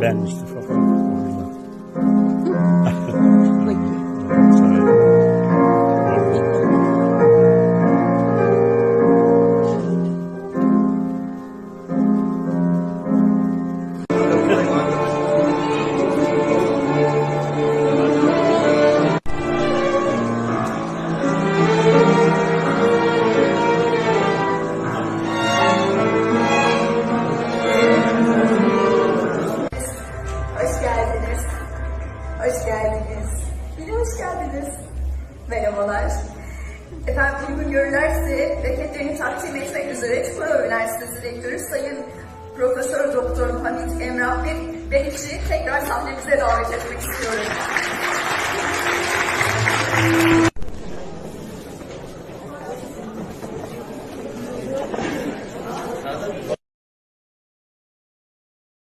Ben Mustafa Orada. Geldiniz. Hoş geldiniz. Yine hoş geldiniz. Merhabalar. Efendim uygun görürlerse reketlerini takdim etmek üzere Çukurova Üniversitesi Rektörü Sayın Profesör Doktor Hamit Emrah Bey Berikçi tekrar sahnemize davet etmek istiyorum.